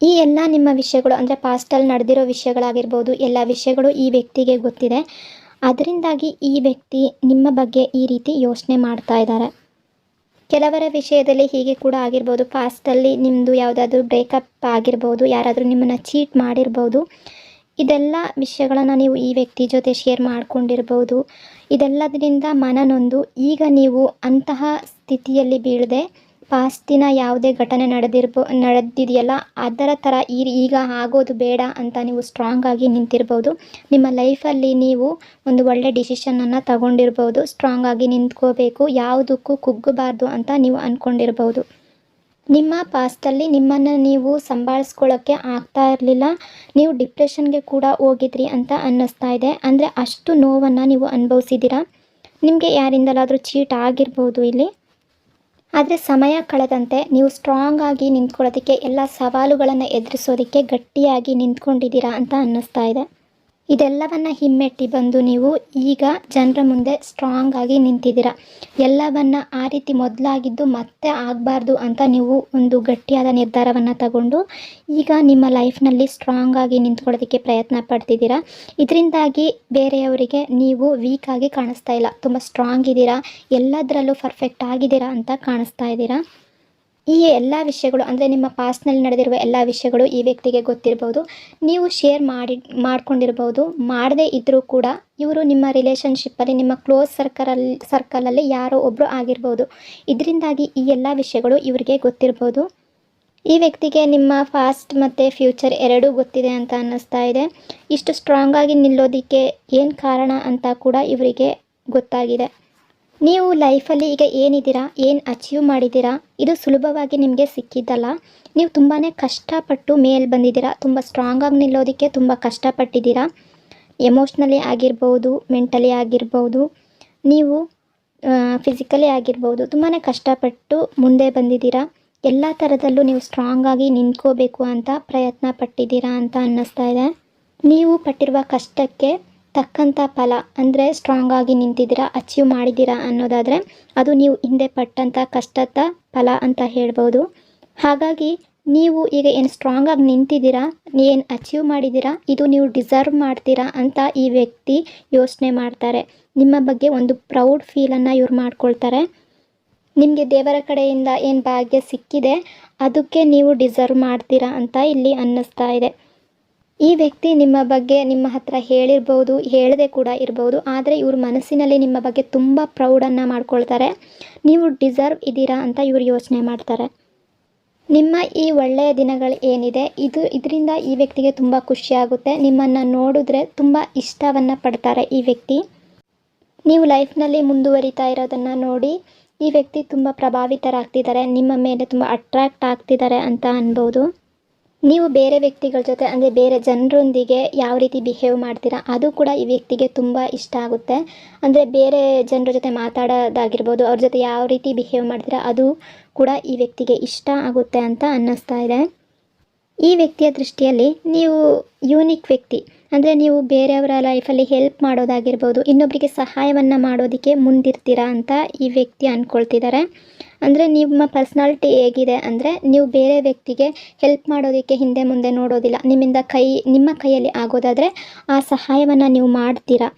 ಈ ಎಲ್ಲ ನಿಮ್ಮ ವಿಷಯಗಳು ಅಂದರೆ ಪಾಸ್ಟಲ್ಲಿ ನಡೆದಿರೋ ವಿಷಯಗಳಾಗಿರ್ಬೋದು, ಎಲ್ಲ ವಿಷಯಗಳು ಈ ವ್ಯಕ್ತಿಗೆ ಗೊತ್ತಿದೆ. ಅದರಿಂದಾಗಿ ಈ ವ್ಯಕ್ತಿ ನಿಮ್ಮ ಬಗ್ಗೆ ಈ ರೀತಿ ಯೋಚನೆ ಮಾಡ್ತಾ ಇದ್ದಾರೆ. ಕೆಲವರ ವಿಷಯದಲ್ಲಿ ಹೀಗೆ ಕೂಡ ಆಗಿರ್ಬೋದು. ಪಾಸ್ಟಲ್ಲಿ ನಿಮ್ಮದು ಯಾವುದಾದ್ರೂ ಬ್ರೇಕಪ್ ಆಗಿರ್ಬೋದು, ಯಾರಾದರೂ ನಿಮ್ಮನ್ನು ಚೀಟ್ ಮಾಡಿರ್ಬೋದು. ಇದೆಲ್ಲ ವಿಷಯಗಳನ್ನು ನೀವು ಈ ವ್ಯಕ್ತಿ ಜೊತೆ ಶೇರ್ ಮಾಡಿಕೊಂಡಿರ್ಬೋದು. ಇದೆಲ್ಲದರಿಂದ ಮನನೊಂದು. ಈಗ ನೀವು ಅಂತಹ ಸ್ಥಿತಿಯಲ್ಲಿ ಬೀಳದೆ ಪಾಸ್ಟಿನ ಯಾವುದೇ ಘಟನೆ ನಡೆದಿರ್ಬೋ, ನಡೆದಿದೆಯಲ್ಲ, ಅದರ ಥರ ಈಗ ಆಗೋದು ಬೇಡ ಅಂತ ನೀವು ಸ್ಟ್ರಾಂಗ್ ಆಗಿ ನಿಂತಿರ್ಬೋದು. ನಿಮ್ಮ ಲೈಫಲ್ಲಿ ನೀವು ಒಂದು ಒಳ್ಳೆ ಡಿಸಿಷನನ್ನು ತಗೊಂಡಿರ್ಬೋದು ಸ್ಟ್ರಾಂಗ್ ಆಗಿ ನಿಂತ್ಕೋಬೇಕು, ಯಾವುದಕ್ಕೂ ಕುಗ್ಗಬಾರ್ದು ಅಂತ ನೀವು ಅಂದ್ಕೊಂಡಿರ್ಬೋದು ನಿಮ್ಮ ಪಾಸ್ಟಲ್ಲಿ ನಿಮ್ಮನ್ನು ನೀವು ಸಂಭಾಳಿಸ್ಕೊಳ್ಳೋಕ್ಕೆ ಆಗ್ತಾ ಇರಲಿಲ್ಲ, ನೀವು ಡಿಪ್ರೆಷನ್ಗೆ ಕೂಡ ಹೋಗಿದ್ರಿ ಅಂತ ಅನ್ನಿಸ್ತಾ ಇದೆ. ಅಂದರೆ ಅಷ್ಟು ನೋವನ್ನು ನೀವು ಅನುಭವಿಸಿದ್ದೀರಾ? ನಿಮಗೆ ಯಾರಿಂದಲಾದರೂ ಚೀಟ್ ಆಗಿರ್ಬೋದು ಇಲ್ಲಿ? ಆದರೆ ಸಮಯ ಕಳೆದಂತೆ ನೀವು ಸ್ಟ್ರಾಂಗ್ ಆಗಿ ನಿಂತ್ಕೊಳ್ಳೋದಕ್ಕೆ, ಎಲ್ಲ ಸವಾಲುಗಳನ್ನು ಎದುರಿಸೋದಕ್ಕೆ ಗಟ್ಟಿಯಾಗಿ ನಿಂತ್ಕೊಂಡಿದ್ದೀರಾ ಅಂತ ಅನ್ನಿಸ್ತಾ ಇದೆ. ಇದೆಲ್ಲವನ್ನು ಹಿಮ್ಮೆಟ್ಟಿ ಬಂದು ನೀವು ಈಗ ಜನರ ಮುಂದೆ ಸ್ಟ್ರಾಂಗ್ ಆಗಿ ನಿಂತಿದ್ದೀರ. ಎಲ್ಲವನ್ನು ಆ ರೀತಿ ಮೊದಲಾಗಿದ್ದು ಮತ್ತೆ ಆಗಬಾರ್ದು ಅಂತ ನೀವು ಒಂದು ಗಟ್ಟಿಯಾದ ನಿರ್ಧಾರವನ್ನು ತಗೊಂಡು ಈಗ ನಿಮ್ಮ ಲೈಫ್ನಲ್ಲಿ ಸ್ಟ್ರಾಂಗ್ ಆಗಿ ನಿಂತ್ಕೊಳ್ಳೋದಕ್ಕೆ ಪ್ರಯತ್ನ ಪಡ್ತಿದ್ದೀರಾ. ಇದರಿಂದಾಗಿ ಬೇರೆಯವರಿಗೆ ನೀವು ವೀಕ್ ಆಗಿ ಕಾಣಿಸ್ತಾ ಇಲ್ಲ. ತುಂಬ ಸ್ಟ್ರಾಂಗ್ ಇದ್ದೀರಾ. ಎಲ್ಲದರಲ್ಲೂ ಪರ್ಫೆಕ್ಟ್ ಆಗಿದ್ದೀರಾ ಅಂತ ಕಾಣಿಸ್ತಾ ಇದ್ದೀರಾ. ಈ ಎಲ್ಲ ವಿಷಯಗಳು, ಅಂದರೆ ನಿಮ್ಮ ಪಾಸ್ನಲ್ಲಿ ನಡೆದಿರುವ ಎಲ್ಲ ವಿಷಯಗಳು ಈ ವ್ಯಕ್ತಿಗೆ ಗೊತ್ತಿರ್ಬೋದು. ನೀವು ಶೇರ್ ಮಾಡಿ, ಮಾಡ್ಕೊಂಡಿರ್ಬೋದು. ಮಾಡದೇ ಇದ್ದರೂ ಕೂಡ ಇವರು ನಿಮ್ಮ ರಿಲೇಷನ್ಶಿಪ್ಪಲ್ಲಿ ನಿಮ್ಮ ಕ್ಲೋಸ್ ಸರ್ಕಲಲ್ಲಿ ಸರ್ಕಲಲ್ಲಿ ಯಾರೋ ಒಬ್ಬರು ಆಗಿರ್ಬೋದು. ಇದರಿಂದಾಗಿ ಈ ಎಲ್ಲ ವಿಷಯಗಳು ಇವರಿಗೆ ಗೊತ್ತಿರ್ಬೋದು. ಈ ವ್ಯಕ್ತಿಗೆ ನಿಮ್ಮ ಫಾಸ್ಟ್ ಮತ್ತು ಫ್ಯೂಚರ್ ಎರಡೂ ಗೊತ್ತಿದೆ ಅಂತ ಅನ್ನಿಸ್ತಾ ಇದೆ. ಇಷ್ಟು ಸ್ಟ್ರಾಂಗಾಗಿ ನಿಲ್ಲೋದಕ್ಕೆ ಏನು ಕಾರಣ ಅಂತ ಕೂಡ ಇವರಿಗೆ ಗೊತ್ತಾಗಿದೆ. ನೀವು ಲೈಫಲ್ಲಿ ಈಗ ಏನಿದ್ದೀರಾ, ಏನು ಅಚೀವ್ ಮಾಡಿದ್ದೀರಾ, ಇದು ಸುಲಭವಾಗಿ ನಿಮಗೆ ಸಿಕ್ಕಿದ್ದಲ್ಲ. ನೀವು ತುಂಬಾ ಕಷ್ಟಪಟ್ಟು ಮೇಲೆ ಬಂದಿದ್ದೀರಾ, ತುಂಬ ಸ್ಟ್ರಾಂಗಾಗಿ ನಿಲ್ಲೋದಕ್ಕೆ ತುಂಬ ಕಷ್ಟಪಟ್ಟಿದ್ದೀರಾ. ಎಮೋಷ್ನಲಿ ಆಗಿರ್ಬೋದು ಮೆಂಟಲಿ ಆಗಿರ್ಬೋದು, ನೀವು ಫಿಸಿಕಲಿ ಆಗಿರ್ಬೋದು ತುಂಬಾ ಕಷ್ಟಪಟ್ಟು ಮುಂದೆ ಬಂದಿದ್ದೀರಾ. ಎಲ್ಲ ಥರದಲ್ಲೂ ನೀವು ಸ್ಟ್ರಾಂಗಾಗಿ ನಿಂತ್ಕೋಬೇಕು ಅಂತ ಪ್ರಯತ್ನ ಪಟ್ಟಿದ್ದೀರಾ ಅಂತ ಅನ್ನಿಸ್ತಾ ಇದೆ. ನೀವು ಪಟ್ಟಿರುವ ಕಷ್ಟಕ್ಕೆ ತಕ್ಕಂಥ ಫಲ ಅಂದರೆ ಸ್ಟ್ರಾಂಗ್ ಆಗಿ ನಿಂತಿದ್ದೀರಾ ಅಚೀವ್ ಮಾಡಿದ್ದೀರಾ ಅನ್ನೋದಾದರೆ ಅದು ನೀವು ಹಿಂದೆ ಪಟ್ಟಂಥ ಕಷ್ಟದ ಫಲ ಅಂತ ಹೇಳ್ಬೋದು. ಹಾಗಾಗಿ ನೀವು ಈಗ ಏನು ಸ್ಟ್ರಾಂಗ್ ಆಗಿ ನಿಂತಿದ್ದೀರಾ, ಏನು ಅಚೀವ್ ಮಾಡಿದ್ದೀರಾ, ಇದು ನೀವು ಡಿಸರ್ವ್ ಮಾಡ್ತೀರಾ ಅಂತ ಈ ವ್ಯಕ್ತಿ ಯೋಚನೆ ಮಾಡ್ತಾರೆ. ನಿಮ್ಮ ಬಗ್ಗೆ ಒಂದು ಪ್ರೌಡ್ ಫೀಲನ್ನು ಇವ್ರು ಮಾಡ್ಕೊಳ್ತಾರೆ. ನಿಮಗೆ ದೇವರ ಕಡೆಯಿಂದ ಏನು ಭಾಗ್ಯ ಸಿಕ್ಕಿದೆ, ಅದಕ್ಕೆ ನೀವು ಡಿಸರ್ವ್ ಮಾಡ್ತೀರಾ ಅಂತ ಇಲ್ಲಿ ಅನ್ನಿಸ್ತಾ ಇದೆ. ಈ ವ್ಯಕ್ತಿ ನಿಮ್ಮ ಬಗ್ಗೆ ನಿಮ್ಮ ಹತ್ರ ಹೇಳಿರ್ಬೋದು, ಹೇಳದೆ ಕೂಡ ಇರ್ಬೋದು, ಆದರೆ ಇವ್ರ ಮನಸ್ಸಿನಲ್ಲಿ ನಿಮ್ಮ ಬಗ್ಗೆ ತುಂಬ ಪ್ರೌಡನ್ನು ಮಾಡ್ಕೊಳ್ತಾರೆ. ನೀವು ಡಿಸರ್ವ್ ಇದ್ದೀರಾ ಅಂತ ಇವರು ಯೋಚನೆ ಮಾಡ್ತಾರೆ. ನಿಮ್ಮ ಈ ಒಳ್ಳೆಯ ದಿನಗಳು ಏನಿದೆ? ಇದು ಇದರಿಂದ ಈ ವ್ಯಕ್ತಿಗೆ ತುಂಬ ಖುಷಿಯಾಗುತ್ತೆ ನಿಮ್ಮನ್ನು ನೋಡಿದ್ರೆ ತುಂಬ ಇಷ್ಟವನ್ನು ಪಡ್ತಾರೆ ಈ ವ್ಯಕ್ತಿ. ನೀವು ಲೈಫ್ನಲ್ಲಿ ಮುಂದುವರಿತಾ ಇರೋದನ್ನು ನೋಡಿ ಈ ವ್ಯಕ್ತಿ ತುಂಬ ಪ್ರಭಾವಿತರಾಗ್ತಿದ್ದಾರೆ, ನಿಮ್ಮ ಮೇಲೆ ತುಂಬ ಅಟ್ರ್ಯಾಕ್ಟ್ ಆಗ್ತಿದ್ದಾರೆ ಅಂತ ಅನ್ಬೋದು. ನೀವು ಬೇರೆ ವ್ಯಕ್ತಿಗಳ ಜೊತೆ, ಅಂದರೆ ಬೇರೆ ಜನರೊಂದಿಗೆ ಯಾವ ರೀತಿ ಬಿಹೇವ್ ಮಾಡ್ತೀರಾ, ಅದು ಕೂಡ ಈ ವ್ಯಕ್ತಿಗೆ ತುಂಬ ಇಷ್ಟ ಆಗುತ್ತೆ. ಅಂದರೆ ಬೇರೆ ಜನರ ಜೊತೆ ಮಾತಾಡೋದಾಗಿರ್ಬೋದು, ಅವ್ರ ಜೊತೆ ಯಾವ ರೀತಿ ಬಿಹೇವ್ ಮಾಡ್ತೀರಾ, ಅದು ಕೂಡ ಈ ವ್ಯಕ್ತಿಗೆ ಇಷ್ಟ ಆಗುತ್ತೆ ಅಂತ ಅನ್ನಿಸ್ತಾ ಇದೆ. ಈ ವ್ಯಕ್ತಿಯ ದೃಷ್ಟಿಯಲ್ಲಿ ನೀವು ಯೂನಿಕ್ ವ್ಯಕ್ತಿ. ಅಂದರೆ ನೀವು ಬೇರೆಯವರ ಲೈಫಲ್ಲಿ ಹೆಲ್ಪ್ ಮಾಡೋದಾಗಿರ್ಬೋದು ಇನ್ನೊಬ್ಬರಿಗೆ ಸಹಾಯವನ್ನು ಮಾಡೋದಕ್ಕೆ ಮುಂದಿರ್ತೀರಾ ಅಂತ ಈ ವ್ಯಕ್ತಿ ಅಂದ್ಕೊಳ್ತಿದ್ದಾರೆ ಅಂದರೆ ನಿಮ್ಮ ಪರ್ಸ್ನಾಲಿಟಿ ಹೇಗಿದೆ ಅಂದರೆ ನೀವು ಬೇರೆ ವ್ಯಕ್ತಿಗೆ ಹೆಲ್ಪ್ ಮಾಡೋದಕ್ಕೆ ಹಿಂದೆ ಮುಂದೆ ನೋಡೋದಿಲ್ಲ. ನಿಮ್ಮಿಂದ ಕೈ, ನಿಮ್ಮ ಕೈಯಲ್ಲಿ ಆಗೋದಾದರೆ ಆ ಸಹಾಯವನ್ನು ನೀವು ಮಾಡ್ತೀರಾ.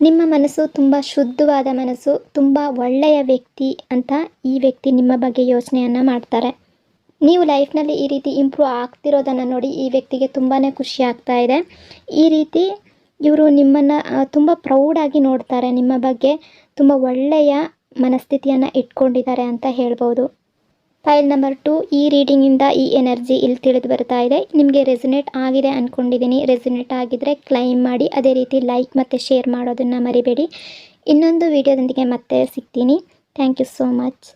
ನಿಮ್ಮ ಮನಸ್ಸು ತುಂಬ ಶುದ್ಧವಾದ ಮನಸ್ಸು, ತುಂಬ ಒಳ್ಳೆಯ ವ್ಯಕ್ತಿ ಅಂತ ಈ ವ್ಯಕ್ತಿ ನಿಮ್ಮ ಬಗ್ಗೆ ಯೋಚನೆಯನ್ನು ಮಾಡ್ತಾರೆ. ನೀವು ಲೈಫ್ನಲ್ಲಿ ಈ ರೀತಿ ಇಂಪ್ರೂವ್ ಆಗ್ತಿರೋದನ್ನು ನೋಡಿ ಈ ವ್ಯಕ್ತಿಗೆ ತುಂಬಾ ಖುಷಿ ಆಗ್ತಾ ಇದೆ. ಈ ರೀತಿ ಇವರು ನಿಮ್ಮನ್ನು ತುಂಬ ಪ್ರೌಡಾಗಿ ನೋಡ್ತಾರೆ. ನಿಮ್ಮ ಬಗ್ಗೆ ತುಂಬ ಒಳ್ಳೆಯ ಮನಸ್ಥಿತಿಯನ್ನು ಇಟ್ಕೊಂಡಿದ್ದಾರೆ ಅಂತ ಹೇಳ್ಬೋದು. ಫೈಲ್ ನಂಬರ್ ಟು, ಈ ರೀಡಿಂಗಿಂದ ಈ ಎನರ್ಜಿ ಇಲ್ಲಿ ತಿಳಿದು ಬರ್ತಾ ಇದೆ. ನಿಮಗೆ ರೆಸಿನೇಟ್ ಆಗಿದೆ ಅಂದ್ಕೊಂಡಿದ್ದೀನಿ ರೆಸಿನೇಟ್ ಆಗಿದ್ದರೆ ಕ್ಲೈಮ್ ಮಾಡಿ, ಅದೇ ರೀತಿ ಲೈಕ್ ಮತ್ತು ಶೇರ್ ಮಾಡೋದನ್ನು ಮರಿಬೇಡಿ. ಇನ್ನೊಂದು ವಿಡಿಯೋದೊಂದಿಗೆ ಮತ್ತೆ ಸಿಗ್ತೀನಿ. Thank you so much.